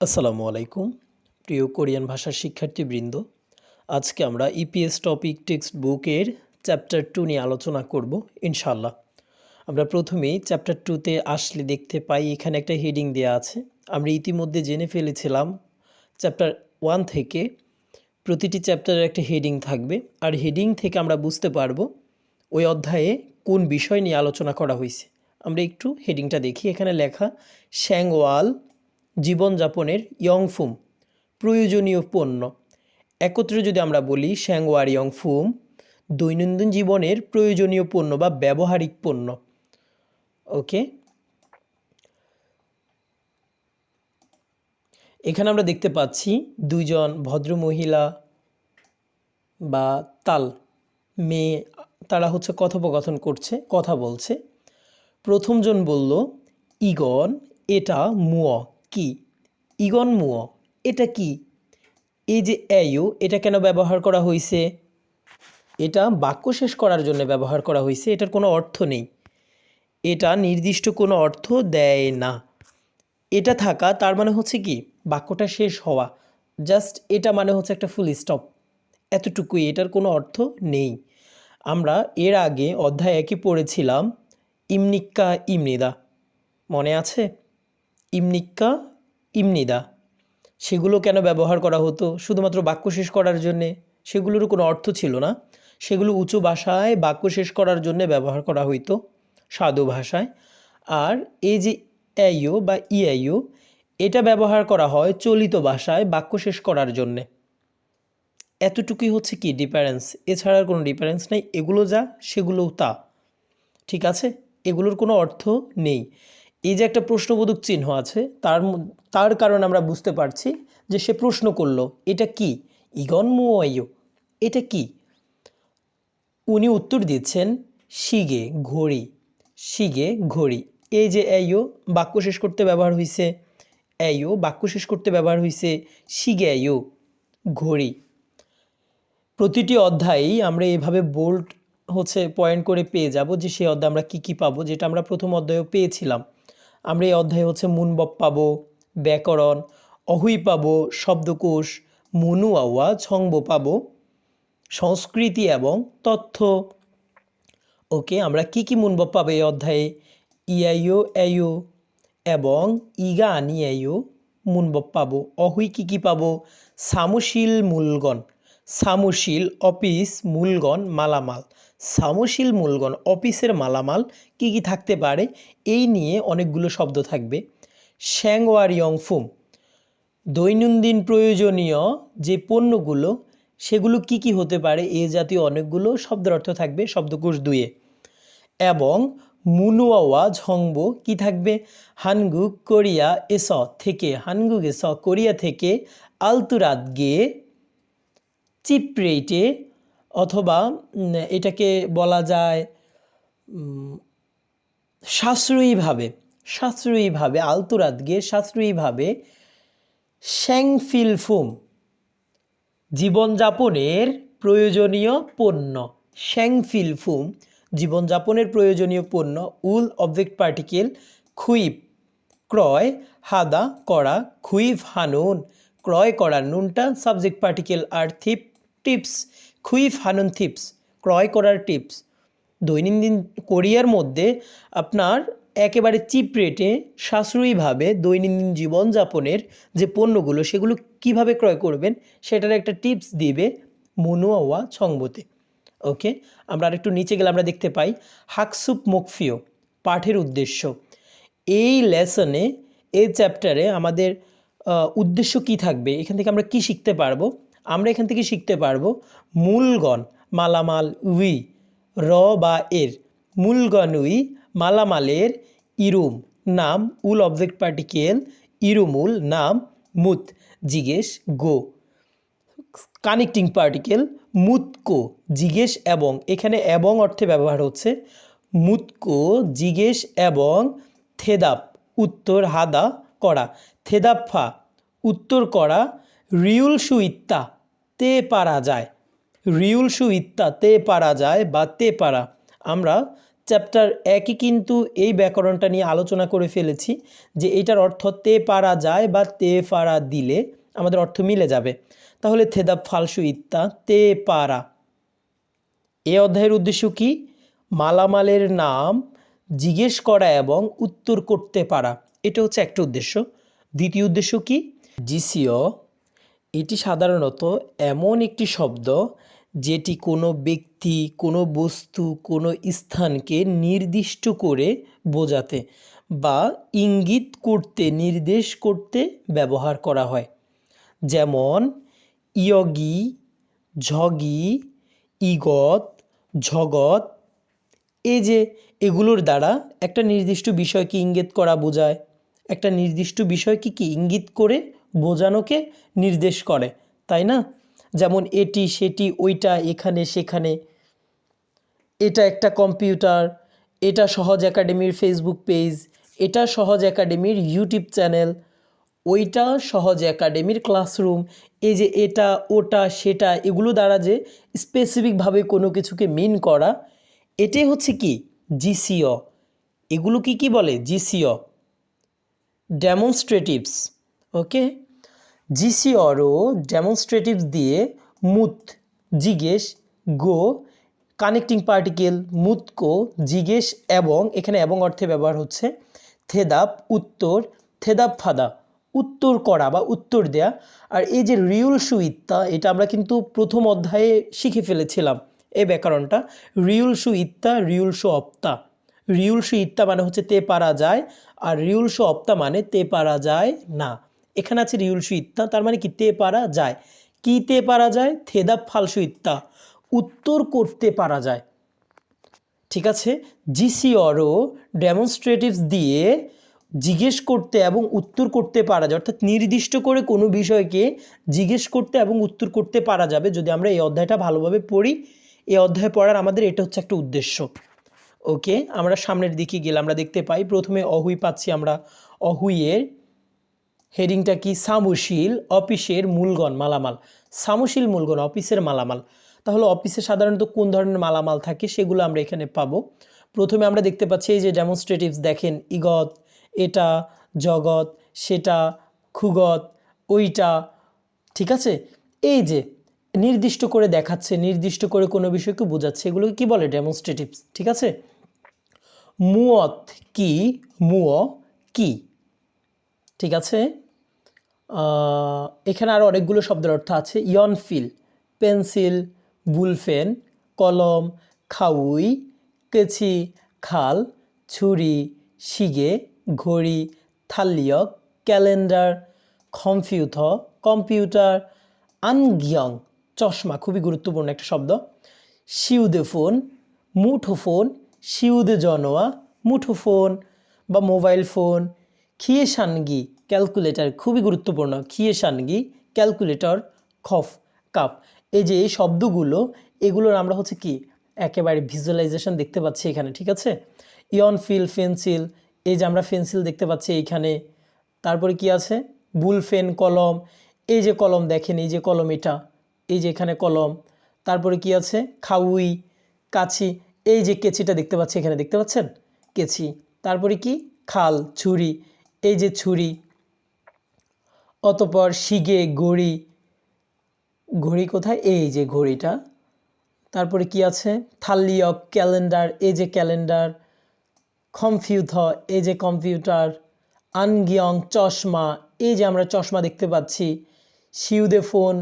আসসালামু আলাইকুম, প্রিয় কোরিয়ান ভাষার শিক্ষার্থীবৃন্দ। আজকে আমরা ইপিএস টপিক টেক্সট বুকের চ্যাপ্টার টু নিয়ে আলোচনা করব ইনশাল্লাহ আমরা প্রথমেই চ্যাপ্টার টুতে আসলে দেখতে পাই, এখানে একটা হেডিং দেওয়া আছে। আমরা ইতিমধ্যে জেনে ফেলেছিলাম চ্যাপ্টার ওয়ান থেকে প্রতিটি চ্যাপ্টারের একটা হেডিং থাকবে। আর হেডিং থেকে আমরা বুঝতে পারব, ওই অধ্যায়ে কোন বিষয় নিয়ে আলোচনা করা হয়েছে। আমরা একটু হেডিংটা দেখি, এখানে লেখা, শ্যাংওয়াল জীবনযাপনের ইয়ংফুম, প্রয়োজনীয় পণ্য। একত্রে যদি আমরা বলি শ্যাংওয়ার ইয়ংফুম, দৈনন্দিন জীবনের প্রয়োজনীয় পণ্য বা ব্যবহারিক পণ্য। ওকে? এখানে আমরা দেখতে পাচ্ছি দুইজন ভদ্র মহিলা বা তাল। মেয়ে, তারা হচ্ছে কথোপকথন করছে, কথা বলছে। প্রথমজন বলল, ইগন, এটা মুয়। কি? ইগন মুয় এটা কি? এই যে অ্যায়ু এটা কেন ব্যবহার করা হয়েছে এটা বাক্য শেষ করার জন্য ব্যবহার করা হয়েছে এটার কোনো অর্থ নেই। এটা নির্দিষ্ট কোনো অর্থ দেয় না। এটা থাকা, তার মানে হচ্ছে কি? বাক্যটা শেষ হওয়া। জাস্ট এটা মানে হচ্ছে একটা ফুল স্টপ। এতটুকুই, এটার কোনো অর্থ নেই। আমরা এর আগে অধ্যায় একই পড়েছিলাম, ইমনিক্কা ইমনিদা। মনে আছে? ইমনিক্কা, ইমনিদা। সেগুলো কেন ব্যবহার করা হতো? শুধুমাত্র বাক্য শেষ করার জন্যে? সেগুলোরও কোনো অর্থ ছিল না। সেগুলো উঁচু ভাষায় বাক্য শেষ করার জন্য ব্যবহার করা হইতো, সাধু ভাষায়। আর এই যে অ্যাইও বা ইআইও, এটা ব্যবহার করা হয় চলিত ভাষায় বাক্য শেষ করার জন্যে। এতটুকুই হচ্ছে কি ডিফারেন্স এছাড়া আর কোনো ডিফারেন্স নেই? এগুলো যা, সেগুলোও তা। ঠিক আছে? এগুলোর কোনো অর্থ নেই। এই যে একটা প্রশ্নবোধক চিহ্ন আছে, তার তার কারণে আমরা বুঝতে পারছি যে সে প্রশ্ন করল, এটা কি? ইগন মুয়াইও এটা কি? উনি উত্তর দিচ্ছেন, শিগে ঘড়ি শিগে ঘড়ি। এই যে অ্যাইও বাক্য শেষ করতে ব্যবহার হয়েছে অ্যাইও বাক্য শেষ করতে ব্যবহার হয়েছে শিগে অ্যাইও ঘড়ি। প্রতিটি অধ্যায়েই আমরা এভাবে বোল্ড হচ্ছে পয়েন্ট করে পেয়ে যাব যে সেই অধ্যায়ে আমরা কি কি পাবো, যেটা আমরা প্রথম অধ্যায়েও পেয়েছিলাম। আমরা এই অধ্যায়ে হচ্ছে মুনবপ পাবো, ব্যাকরণ, অহুই পাবো, শব্দকোষ, মুনু আওয়া, ছংব পাবো, সংস্কৃতি এবং তথ্য। ওকে, আমরা কি কি মুনবপ পাবো এই অধ্যায়ে? ইআইও অ্যাইও এবং ইগা আনি অ্যাইও মুনবপ পাবো। অহুই কি কি পাবো? সামুশীল মূলগণ। সামুশীল, অফিস, মূলগণ, মালামাল। সামুশীল মূলগণ অফিসের মালামাল কি কি থাকতে পারে? এই নিয়ে অনেকগুলো শব্দ থাকবে। শ্যাংওয়ারিয়ং ফুম দৈনন্দিন প্রয়োজনীয় যে পণ্যগুলো, সেগুলো কি কি হতে পারে? এ জাতীয় অনেকগুলো শব্দের অর্থ থাকবে শব্দকোষ দুয়ে এবং মুনুয়াওয়া ঝংবো কি থাকবে? হানগুক, কোরিয়া, এস, থেকে, হানগুক, এস, কোরিয়া থেকে আলতুরাত গিয়ে চিপ রেটে অথবা এটাকে বলা যায় সাশ্রয়ীভাবে সাশ্রয়ীভাবে আলতুরাত গিয়ে সাশ্রয়ীভাবে শ্যাংফিলফুম, জীবনযাপনের প্রয়োজনীয় পণ্য। শ্যাংফিলফুম, জীবনযাপনের প্রয়োজনীয় পণ্য, উল, অবজেক্ট পার্টিকেল, খুইপ, ক্রয়, হাদা করা খুইফ হানুন, ক্রয় করা, নুনটা, সাবজেক্ট পার্টিকেল আর থিপ, টিপস খুইফ হানুন থিপস, ক্রয় করার টিপস। দৈনন্দিন কোরিয়ার মধ্যে আপনার একেবারে চিপ রেটে সাশ্রয়ীভাবে দৈনন্দিন জীবনযাপনের যে পণ্যগুলো, সেগুলো কীভাবে ক্রয় করবেন, সেটার একটা টিপস দিবে মনুয়াওয়া ছংবতে। ওকে? আমরা আরেকটু নিচে গেলে আমরা দেখতে পাই, হাকসুপ মুকফিও পাঠের উদ্দেশ্য। এই লেসনে, এই চ্যাপ্টারে আমাদের উদ্দেশ্য কি থাকবে? এখান থেকে আমরা কি শিখতে পারব? আমরা এখান থেকে শিখতে পারব মূলগণ, মালামাল উই, র বা এর। মূলগণ উই, মালামালের ইরুম, নাম, উল অবজেক্ট পার্টিকেল ইরুমুল, নাম, মুত, জিজ্ঞেস, গো। কানেক্টিং পার্টিকেল মুতকো, জিজ্ঞেস এবং, এখানে এবং অর্থে ব্যবহার হচ্ছে, মুতকো, জিজ্ঞেস এবং থেদাপ, উত্তর, হাদা করা থেদাফা উত্তর করা রিউল, সুইত্তা। তে পারা যায়। রিউল সুইত্তা তে পারা যায় বা তে পারা। আমরা চ্যাপ্টার একই কিন্তু এই ব্যাকরণটা নিয়ে আলোচনা করে ফেলেছি যে এটার অর্থ তে পারা যায় বা তে পারা দিলে আমাদের অর্থ মিলে যাবে। তাহলে থেদাব ফালসু ইত্তা, তে পারা। এ অধ্যায়ের উদ্দেশ্য কি? মালামালের নাম জিজ্ঞেস করা এবং উত্তর করতে পারা। এটা হচ্ছে একটা উদ্দেশ্য। দ্বিতীয় উদ্দেশ্য কি? জিসিও এটি সাধারণত এমন একটি শব্দ যেটি কোনো ব্যক্তি, কোনো বস্তু, কোনো স্থানকে নির্দিষ্ট করে বোঝাতে বা ইঙ্গিত করতে, নির্দেশ করতে ব্যবহার করা হয়। যেমন, ইয়গি, ঝগি, ইগত, ঝগত। এই যে এগুলোর দ্বারা একটা নির্দিষ্ট বিষয়কে ইঙ্গিত করা বোঝায়, একটা নির্দিষ্ট বিষয়কে কি ইঙ্গিত করে বোঝানোকে নির্দেশ করে, তাই না? যেমন এটি, সেটি, ওইটা, এখানে, সেখানে। এটা একটা কম্পিউটার, এটা সহজ একাডেমির ফেসবুক পেজ, এটা সহজ একাডেমির ইউটিউব চ্যানেল, ওইটা সহজ একাডেমির ক্লাসরুম। এই যে এটা, ওটা, সেটা, এগুলো দ্বারা যে স্পেসিফিকভাবে কোনো কিছুকে মিন করা, এটাই হচ্ছে কি? জিসিও এগুলো কি কি বলে? জিসিও ডেমনস্ট্রেটিভস ওকে জিসিওরও ডেমনস্ট্রেটিভস দিয়ে মুত জিজ্ঞেস গো কানেক্টিং পার্টিকেল মুতকো জিজ্ঞেস এবং এখানে এবং অর্থে ব্যবহার হচ্ছে থেদাপ, উত্তর, থেদাপ ফাদা, উত্তর করা বা উত্তর দেয়া। আর এই যে রিউল সুইত্তা এটা আমরা কিন্তু প্রথম অধ্যায়ে শিখে ফেলেছিলাম এই ব্যাকরণটা। রিউল সু ইত্তা রিউল সু অপ্তা রিউল সু ইত্তা মানে হচ্ছে তে পারা যায়, আর রিউল সু অপ্তা মানে তে পারা যায় না। এখানে আছে রিউল সু ইত্তা, তার মানে কি? তে পারা যায়। কি তে পারা যায়? থেদা ফালসু ইত্তা। উত্তর করতে পারা যায়। ঠিক আছে? জিসি অরও ডেমনস্ট্রেটিভস দিয়ে জিজ্ঞেস করতে এবং উত্তর করতে পারা যায়। অর্থাৎ নির্দিষ্ট করে কোনো বিষয়কে জিজ্ঞেস করতে এবং উত্তর করতে পারা যাবে। যদি আমরা এই অধ্যায়টা ভালোভাবে পড়ি, এই অধ্যায় পড়ার আমাদের এটা হচ্ছে একটা উদ্দেশ্য। ওকে? আমরা সামনের দিকে গেলে আমরা দেখতে পাই, প্রথমে অহুই পাচ্ছি আমরা। অহুইয়ের হেডিংটা কি? সামুশীল অফিসের মূলগণ, মালামাল। সামুশীল মূলগণ, অফিসের মালামাল। তাহলে অফিসে সাধারণত কোন ধরনের মালামাল থাকে সেগুলো আমরা এখানে পাবো। প্রথমে আমরা দেখতে পাচ্ছি এই যে ডেমনস্ট্রেটিভস দেখেন, ইগত, এটা জগৎ সেটা, খুগত, ওইটা, ঠিক আছে? এই যে নির্দিষ্ট করে দেখাচ্ছে, নির্দিষ্ট করে কোনো বিষয়কে বোঝাচ্ছে, এগুলোকে কি বলে? ডেমনস্ট্রেটিভস ঠিক আছে? মুয়ত কি? মুয় কি? ঠিক আছে? এখানে আরও অনেকগুলো শব্দের অর্থ আছে। ইয়নফিল পেন্সিল, বুলফেন, কলম, খাউই কেছি খাল, ছুরি, শিগে, ঘড়ি, থালিয়ক, ক্যালেন্ডার কম্পিউথ কম্পিউটার, আনগিয়ং, চশমা, খুবই গুরুত্বপূর্ণ একটা শব্দ। শিউদে ফোন মুঠো মুঠোফোন শিউদে জনোয়া মুঠোফোন বা মোবাইল ফোন খিয়ে সানগি ক্যালকুলেটর, খুবই গুরুত্বপূর্ণ। খিয়ে সানগি ক্যালকুলেটর, খফ কাপ এই যে এই শব্দগুলো, এগুলোর আমরা হচ্ছে কি, একেবারে ভিজুয়ালাইজেশন দেখতে পাচ্ছি এখানে, ঠিক আছে? ইয়ন ফিল, পেন্সিল, এই যে আমরা পেন্সিল দেখতে পাচ্ছি এইখানে। তারপরে কি আছে? বুলফেন কলম, এই যে কলম দেখেন, এই যে কলম এটা, এই যে এখানে কলম। তারপরে কি আছে? খাউই, কাছি, এই যে কেচিটা দেখতে পাচ্ছি এখানে, দেখতে পাচ্ছেন? কেচি। তারপরে কি? খাল, ছুরি এই যে ছুরি, অতপর শিগে ঘড়ি ঘড়ি কোথায়? এই যে ঘড়িটা। তারপরে কি আছে? থালিয়ক ক্যালেন্ডার, এই যে ক্যালেন্ডার। কম্পিউথ এই যে কম্পিউটার। আনগিয়ং চশমা, এই যে আমরা চশমা দেখতে পাচ্ছি। শিউদে ফোন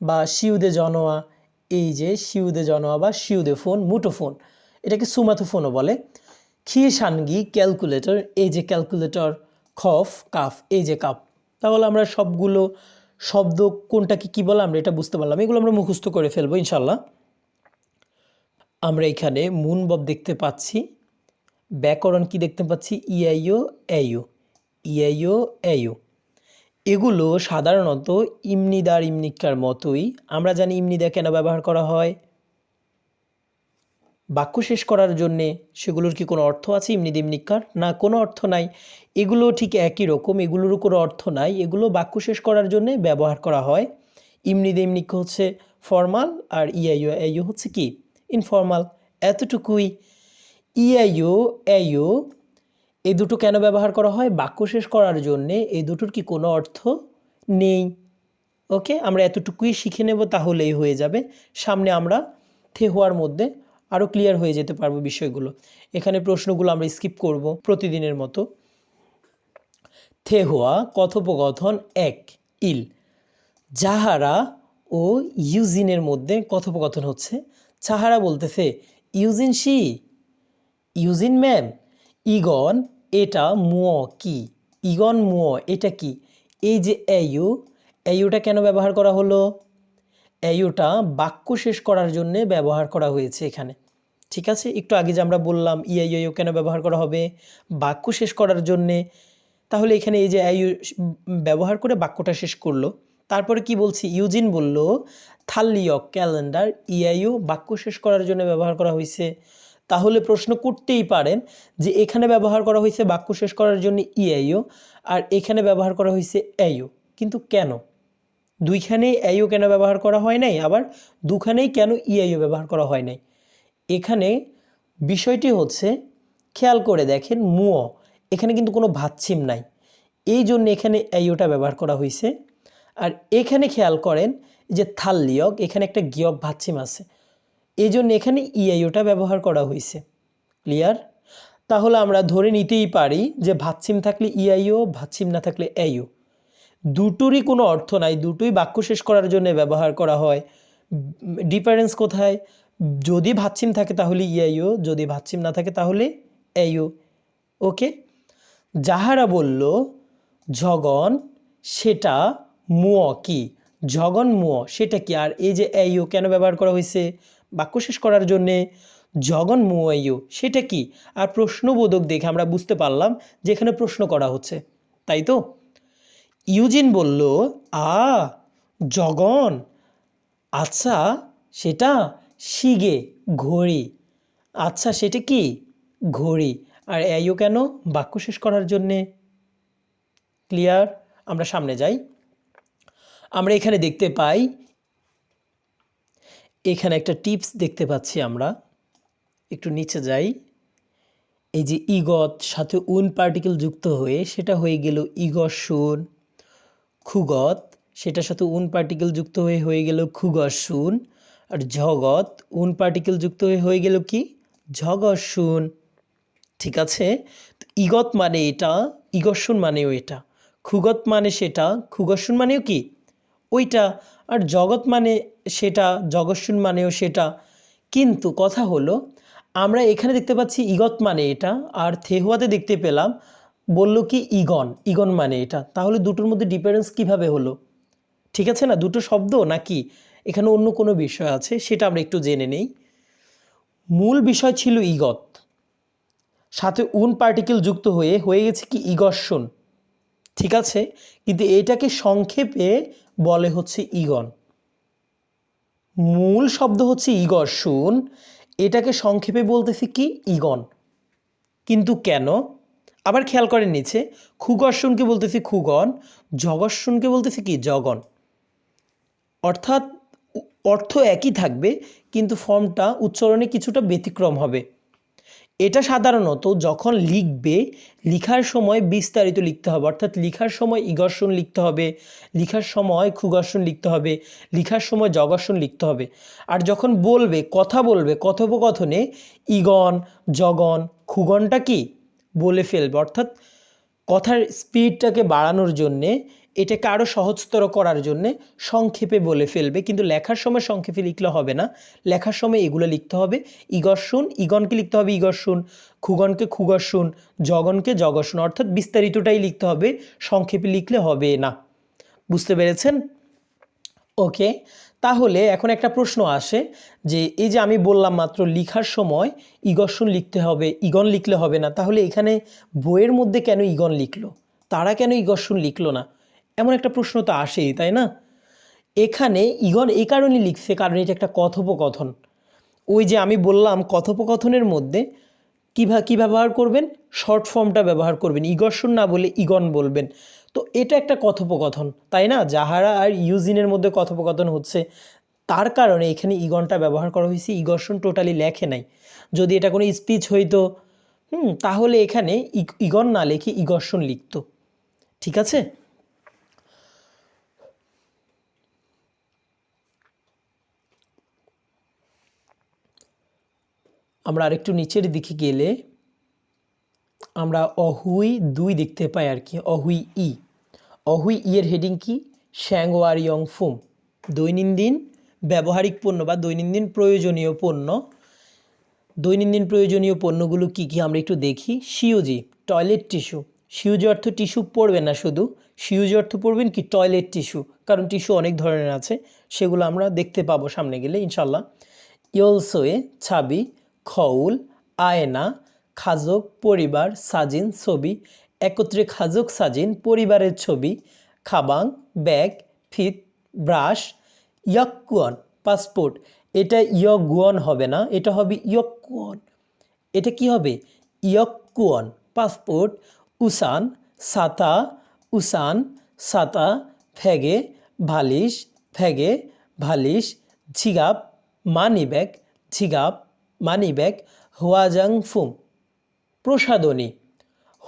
বা শিউদে জনোয়া। এই যে শিউদে জনোয়া বা শিউদে ফোন মুঠোফোন এটাকে সুমাথো ফোনও বলে। খিয়েসানগি ক্যালকুলেটর, এই যে ক্যালকুলেটর। খফ, কাফ, এই যে কাপ তাহলে আমরা সবগুলো শব্দ কোনটাকে কি বলে আমরা এটা বুঝতে পারলাম। এগুলো আমরা মুখস্থ করে ফেলব ইনশাল্লাহ আমরা এখানে মুনবব দেখতে পাচ্ছি। ব্যাকরণ কি দেখতে পাচ্ছি? ইআইও, এইও। ইআইও, এইও। এগুলো সাধারণত ইমনিদার ইমনিকার মতোই। আমরা জানি ইমনিদা কেন ব্যবহার করা হয়? বাক্য শেষ করার জন্যে সেগুলোর কি কোনো অর্থ আছে? ইমনিদ ইমনিকার না, কোনো অর্থ নাই। এগুলো ঠিক একই রকম। এগুলোরও কোনো অর্থ নাই। এগুলো বাক্য শেষ করার জন্যে ব্যবহার করা হয়। ইমনিদ ইমনিক হচ্ছে ফর্মাল আর ইআইও, আইও হচ্ছে কি? ইনফর্মাল। এতটুকুই। ইআইও এও এই দুটো কেন ব্যবহার করা হয়? বাক্য শেষ করার জন্যে এই দুটোর কি কোনো অর্থ নেই? ওকে? আমরা এতটুকুই শিখে নেব তাহলেই হয়ে যাবে। সামনে আমরা থেহোয়ার মধ্যে আরও ক্লিয়ার হয়ে যেতে পারব বিষয়গুলো। এখানে প্রশ্নগুলো আমরা স্কিপ করব প্রতিদিনের মতো। থেহোয়া, কথোপকথন এক, ইল। যাহারা ও ইউজিনের মধ্যে কথোপকথন হচ্ছে। চাহারা বলতেছে, ইউজিন শি? ইউজিন ম্যাম ইগন, এটা মুয় কি? ইগন মুয়, এটা কি? এই যে এয়ু, এয়ুটা কেন ব্যবহার করা হলো? এয়ুটা বাক্য শেষ করার জন্য ব্যবহার করা হয়েছে এখানে। ঠিক আছে? একটু আগে যে আমরা বললাম ইআইও কেন ব্যবহার করা হবে, বাক্য শেষ করার জন্যে, তাহলে এখানে এই যে আইউ ব্যবহার করে বাক্যটা শেষ করল। তারপরে কি বলছি? ইউজিন বলল, থাল্লিয়ক ক্যালেন্ডার ইআইউ বাক্য শেষ করার জন্য ব্যবহার করা হয়েছে তাহলে প্রশ্ন করতেই পারেন যে এখানে ব্যবহার করা হয়েছে বাক্য শেষ করার জন্য ইআইও আর এখানে ব্যবহার করা হয়েছে এও কিন্তু কেন? দুইখানেই এও কেন ব্যবহার করা হয় নাই? আবার দুখানেই কেন ইআইও ব্যবহার করা হয় নাই? এখানে বিষয়টি হচ্ছে, খেয়াল করে দেখেন মুয় এখানে কিন্তু কোনো ভাচ্ছিম নাই। এই জন্য এখানে এইওটা ব্যবহার করা হয়েছে আর এখানে খেয়াল করেন যে থাল্লিয়ক, এখানে একটা গিয়ক ভাচ্ছিম আছে। এই জন্য এখানে ইআইওটা ব্যবহার করা হয়েছে ক্লিয়ার? তাহলে আমরা ধরে নিতেই পারি যে ভাচ্ছিম থাকলে ইআইও ভাচ্ছিম না থাকলে এইও দুটোরই কোনো অর্থ নাই, দুটোই বাক্য শেষ করার জন্য ব্যবহার করা হয়। ডিফারেন্স কোথায়? যদি ভাচ্ছিম থাকে তাহলে ইআইও যদি ভাচ্ছিম না থাকে তাহলে এইও। ওকে? যাহারা বলল, জগন, সেটা মুয় কি? জগন মুয়, সেটা কি? আর এই যে এইও কেন ব্যবহার করা হয়েছে বাক্য শেষ করার জন্যে জগন মুয়ু সেটা কি? আর প্রশ্নবোধক দেখে আমরা বুঝতে পারলাম যে এখানে প্রশ্ন করা হচ্ছে। তাই তো? ইউজিন বলল, আ, জগন। আচ্ছা সেটা শিগে, ঘড়ি। আচ্ছা সেটা কি? ঘড়ি। আর এও কেন? বাক্য শেষ করার জন্যে। ক্লিয়ার? আমরা সামনে যাই। আমরা এখানে দেখতে পাই, এখানে একটা টিপস দেখতে পাচ্ছি আমরা। একটু নিচে যাই। এই যে ইগত, সাথে উন পার্টিকেল যুক্ত হয়ে, সেটা হয়ে গেল ইগসুন খুগত, সেটার সাথে উন পার্টিকেল যুক্ত হয়ে হয়ে গেল খুগসুন আর জগৎ উন পার্টিকেল যুক্ত হয়ে হয়ে গেল কি? ঝগসুন ঠিক আছে? ইগত মানে এটা ইগসুন মানেও এটা। খুগত মানে সেটা খুগসুন মানেও কি? ওইটা। আর জগৎ মানে সেটা, জগৎসুন মানেও সেটা। কিন্তু কথা হলো, আমরা এখানে দেখতে পাচ্ছি ইগত মানে এটা, আর থেহুয়াতে দেখতে পেলাম বলল কি ইগন ইগন মানে এটা। তাহলে দুটোর মধ্যে ডিফারেন্স কীভাবে হলো? ঠিক আছে না? দুটো শব্দ নাকি? এখানে অন্য কোনো বিষয় আছে, সেটা আমরা একটু জেনে নেই। মূল বিষয় ছিল ইগত। সাথে উন পার্টিকেল যুক্ত হয়ে হয়ে গেছে কি ইগর্ষণ। ঠিক আছে? কিন্তু এটাকে সংক্ষেপে বলে হচ্ছে ইগন। মূল শব্দ হচ্ছে ইগর্ষণ। এটাকে সংক্ষেপে বলতেছি কি? ইগন। কিন্তু কেন? আবার খেয়াল করেন নিচে, খুগর্ষণকে বলতেছি খুগন, জগর্ষণকে বলতেছি কি, জগন। অর্থাৎ অর্থ একই থাকবে, কিন্তু ফর্মটা উচ্চারণে কিছুটা ব্যতিক্রম হবে। এটা সাধারণত যখন লিখবে, লিখার সময় বিস্তারিত লিখতে হবে। অর্থাৎ লিখার সময় ইগর্ষণ লিখতে হবে, লিখার সময় খুগর্ষণ লিখতে হবে, লিখার সময় জগর্ষণ লিখতে হবে। আর যখন বলবে, কথা বলবে কথোপকথনে, ইগন, জগন, খুগনটা কি? বলে ফেলবে। অর্থাৎ কথার স্পিডটাকে বাড়ানোর জন্যে, এটাকে আরও সহজতর করার জন্যে সংক্ষেপে বলে ফেলবে। কিন্তু লেখার সময় সংক্ষেপে লিখলে হবে না। লেখার সময় এগুলো লিখতে হবে। ইগর্ষণ ইগনকে লিখতে হবে ইগর্ষণ খুগনকে খুগর্ষণ জগনকে জগর্ষণ অর্থাৎ বিস্তারিতটাই লিখতে হবে, সংক্ষেপে লিখলে হবে না। বুঝতে পেরেছেন? ওকে তাহলে এখন একটা প্রশ্ন আসে যে এই যে আমি বললাম মাত্র লিখার সময় ইগর্ষণ লিখতে হবে, ইগন লিখলে হবে না, তাহলে এখানে বইয়ের মধ্যে কেন ইগন লিখলো? তারা কেন ইগর্ষণ লিখলো না? এমন একটা প্রশ্ন তো আসেই, তাই না? এখানে ইগন এই কারণে লিখছে কারণ এটা একটা কথোপকথন। ওই যে আমি বললাম কথোপকথনের মধ্যে কীভাবে কী ব্যবহার করবেন? শর্ট ফর্মটা ব্যবহার করবেন ইগর্ষণ না বলে ইগন বলবেন। তো এটা একটা কথোপকথন, তাই না? যাহারা আর ইউজিনের মধ্যে কথোপকথন হচ্ছে। তার কারণে এখানে ইগনটা ব্যবহার করা হয়েছে ইগর্ষণ টোটালি লেখে নাই। যদি এটা কোনো স্পিচ হইতো, হুম, তাহলে এখানে ইগ- ইগন না লিখে ইগর্ষণ লিখতো। ঠিক আছে? আমরা আরেকটু নিচের দিকে গেলে আমরা অহুই দুই দেখতে পাই আর কি, অহুই ই। অহুই ই এর হেডিং কি? শ্যাংওয়ারিয়ং ফুম। দৈনন্দিন ব্যবহারিক পণ্য বা দৈনন্দিন প্রয়োজনীয় পণ্য। দৈনন্দিন প্রয়োজনীয় পণ্যগুলো কি কি আমরা একটু দেখি? সিওজি টয়লেট টিস্যু সিউজি অর্থ টিস্যু পড়বেন না শুধু, সিউজি অর্থ পড়বেন কি? টয়লেট টিস্যু কারণ টিস্যু অনেক ধরনের আছে, সেগুলো আমরা দেখতে পাবো সামনে গেলে ইনশাল্লাহ ইয়লসোয়ে ছাবি, খউল, আয়না খাজক পরিবার সাজিন ছবি, একত্রে খাজক সাজিন পরিবারের ছবি, খাবাং, ব্যাগ, ফিত, ব্রাশ ইয়কুয়ন পাসপোর্ট। এটা ইয়গুয়ন হবে না, এটা হবে ইয়কুয়ন এটা কি হবে? ইয়কুয়ন পাসপোর্ট, উসান, সাতা উসান, সাতা, ফেগে, ভালিশ ফেগে, ভালিশ, ঝিগাপ মানি ব্যাগ ঝিগাপ মানি ব্যাগ হোয়াজাং ফুম প্রসাদনী।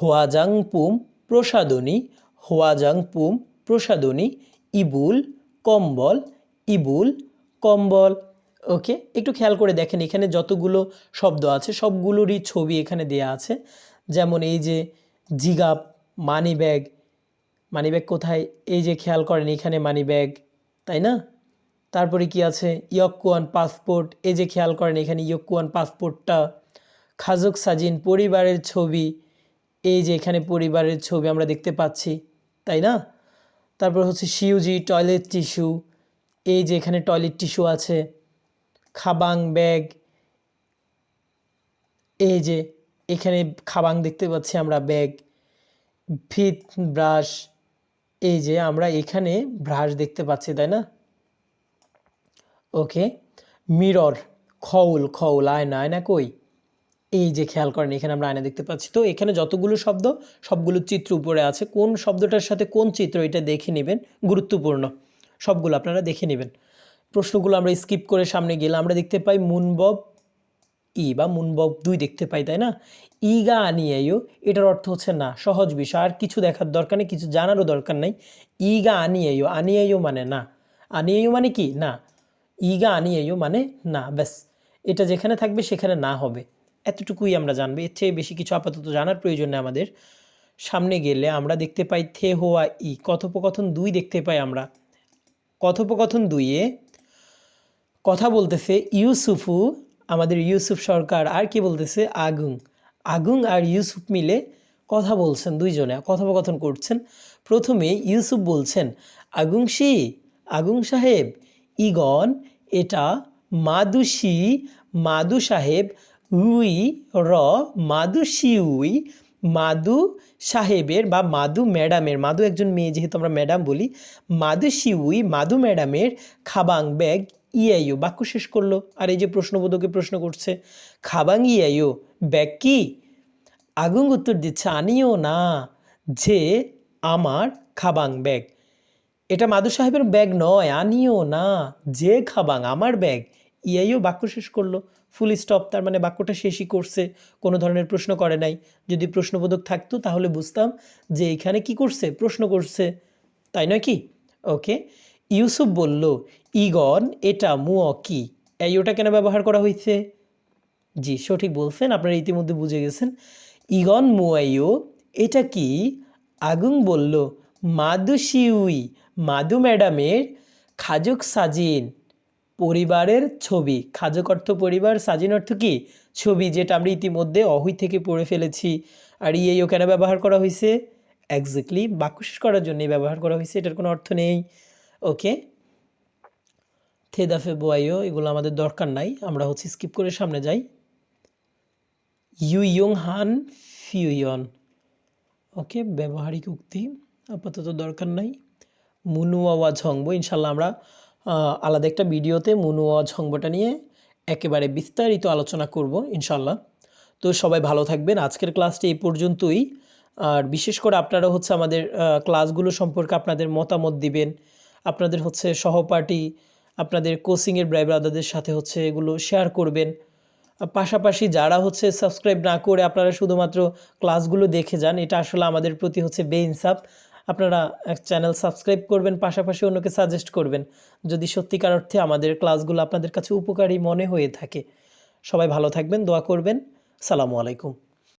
হোয়াজাং পুম প্রসাদনী হোয়াজাং পুম প্রসাদনী, ইবুল, কম্বল ইবুল, কম্বল। ওকে, একটু খেয়াল করে দেখেন, এখানে যতগুলো শব্দ আছে, সবগুলোরই ছবি এখানে দেয়া আছে। যেমন এই যে জিগাপ মানি ব্যাগ। মানি ব্যাগ কোথায়? এই যে খেয়াল করেন, এখানে মানি ব্যাগ, তাই না? তারপরে কি আছে? ইয়কুয়ান পাসপোর্ট। এই যে খেয়াল করেন, এখানে ইয়কুয়ান পাসপোর্টটা খাজক সাজিন পরিবারের ছবি, এই যে এখানে পরিবারের ছবি আমরা দেখতে পাচ্ছি, তাই না? তারপর হচ্ছে সিউজি টয়লেট টিস্যু, এই যে এখানে টয়লেট টিস্যু আছে, খাবাং ব্যাগ, এই যে এখানে খাবাং দেখতে পাচ্ছি আমরা ব্যাগ ফিত ব্রাশ, এই যে আমরা এখানে ব্রাশ দেখতে পাচ্ছি, তাই না? ওকে, মিরর, খউল খউল, আয়না আয়না কই? এই যে খেয়াল করেন, এখানে আমরা আয়না দেখতে পাচ্ছি। তো এখানে যতগুলো শব্দ, সবগুলো চিত্র উপরে আছে। কোন শব্দটার সাথে কোন চিত্র এটা দেখে নেবেন, গুরুত্বপূর্ণ। সবগুলো আপনারা দেখে নেবেন। প্রশ্নগুলো আমরা স্কিপ করে সামনে গেলে আমরা দেখতে পাই মুনবব ই বা মুনবব দুই দেখতে পাই, তাই না? ই ইগা আনিয়াইও এটার অর্থ হচ্ছে না, সহজ বিষয়। আর কিছু দেখার দরকার নেই, কিছু জানারও দরকার নেই। ই ইগা আনিয়াইও আনিয়াইও মানে না। আনিয়াইও মানে কি? না। ই ইগা আনিয়াইও মানে না, ব্যাস। এটা যেখানে থাকবে সেখানে না হবে। এতটুকুই আমরা জানব। এর চেয়ে বেশি কিছু আপাতত জানার প্রয়োজন নেই আমাদের। সামনে গেলে আমরা দেখতে পাই থে হোয়া ই। কথোপকথন দুই দেখতে পাই আমরা। কথোপকথন দুইয়ে কথা বলতেছে ইউসুফু, আমাদের ইউসুফ সরকার, আর কি বলতেছে? আগুং। আগুং আর ইউসুফ মিলে কথা বলছেন দুইজনে, কথোপকথন করছেন। প্রথমে ইউসুফ বলছেন আগুংশি আগুং সাহেব? ইগন এটা মাদুসি মাদু সাহেব উই র মাদু উই। মাদু সাহেবের বা মাদু ম্যাডামের, মাদু একজন মেয়ে যেহেতু আমরা ম্যাডাম বলি, মাদু শিউই মাদু ম্যাডামের খাবাং ব্যাগ ইআইও বাক্য শেষ করল। আর এই যে প্রশ্নবোধকে প্রশ্ন করছে, খাবাং ইআইও ব্যাগ কি? আগুন উত্তর দিচ্ছে, আনিও না যে আমার খাবাং ব্যাগ। এটা মাদু সাহেবের ব্যাগ নয়, আনিও না যে খাবাং আমার ব্যাগ। ইআইও বাক্য শেষ করল। ফুল স্টপ তার মানে বাক্যটা শেষই করছে, কোনো ধরনের প্রশ্ন করে নাই। যদি প্রশ্নবোধক থাকতো, তাহলে বুঝতাম যে এখানে কি করছে, প্রশ্ন করছে, তাই নয় কি? ওকে ইউসুফ বলল, ইগন, এটা মুয় কি? এই ওটা কেন ব্যবহার করা হয়েছে জি, সঠিক বলছেন, আপনারা ইতিমধ্যে বুঝে গেছেন। ইগন মুয়াইও, এটা কি? আগুন বলল মাদু শিউই মাদু ম্যাডামের খাজক সাজিন। পরিবারের ছবি। খাজক অর্থ পরিবার, সাজিন অর্থ কি? ছবি যেটা আমরা ইতিমধ্যে অহুই থেকে পড়ে ফেলেছি। আর ইয়েও কেন ব্যবহার করা হয়েছে এক্স্যাক্টলি বাক্য শেষ করার জন্যই ব্যবহার করা হয়েছে এটার কোনো অর্থ নেই। ওকে থেদাফে বোয়াইও এগুলো আমাদের দরকার নাই, আমরা হচ্ছে স্কিপ করে সামনে যাই। ইউ ইয়ং হান ফিউয়ন ওকে ব্যবহারিক উক্তি, আপাতত দরকার নাই। মুনুয়াওয়া ঝংব ইনশাল্লাহ আমরা আলাদা একটা ভিডিওতে মুনুয়া ঝংবটা নিয়ে একেবারে বিস্তারিত আলোচনা করব ইনশাল্লাহ তো সবাই ভালো থাকবেন। আজকের ক্লাসটি এই পর্যন্তই। আর বিশেষ করে আপনারা হচ্ছে আমাদের ক্লাসগুলো সম্পর্কে আপনাদের মতামত দিবেন। আপনাদের হচ্ছে সহপাঠী, আপনাদের কোচিংয়ের ব্রাই সাথে হচ্ছে এগুলো শেয়ার করবেন। পাশাপাশি যারা হচ্ছে সাবস্ক্রাইব না করে আপনারা শুধুমাত্র ক্লাসগুলো দেখে যান, এটা আসলে আমাদের প্রতি হচ্ছে বেইনসাফ। আপনারা এক চ্যানেল সাবস্ক্রাইব করবেন, পাশাপাশি অন্যকে সাজেস্ট করবেন, যদি সত্যিকার অর্থে আমাদের ক্লাসগুলো আপনাদের কাছে উপকারী মনে হয়ে থাকে। সবাই ভালো থাকবেন, দোয়া করবেন। সালামু আলাইকুম।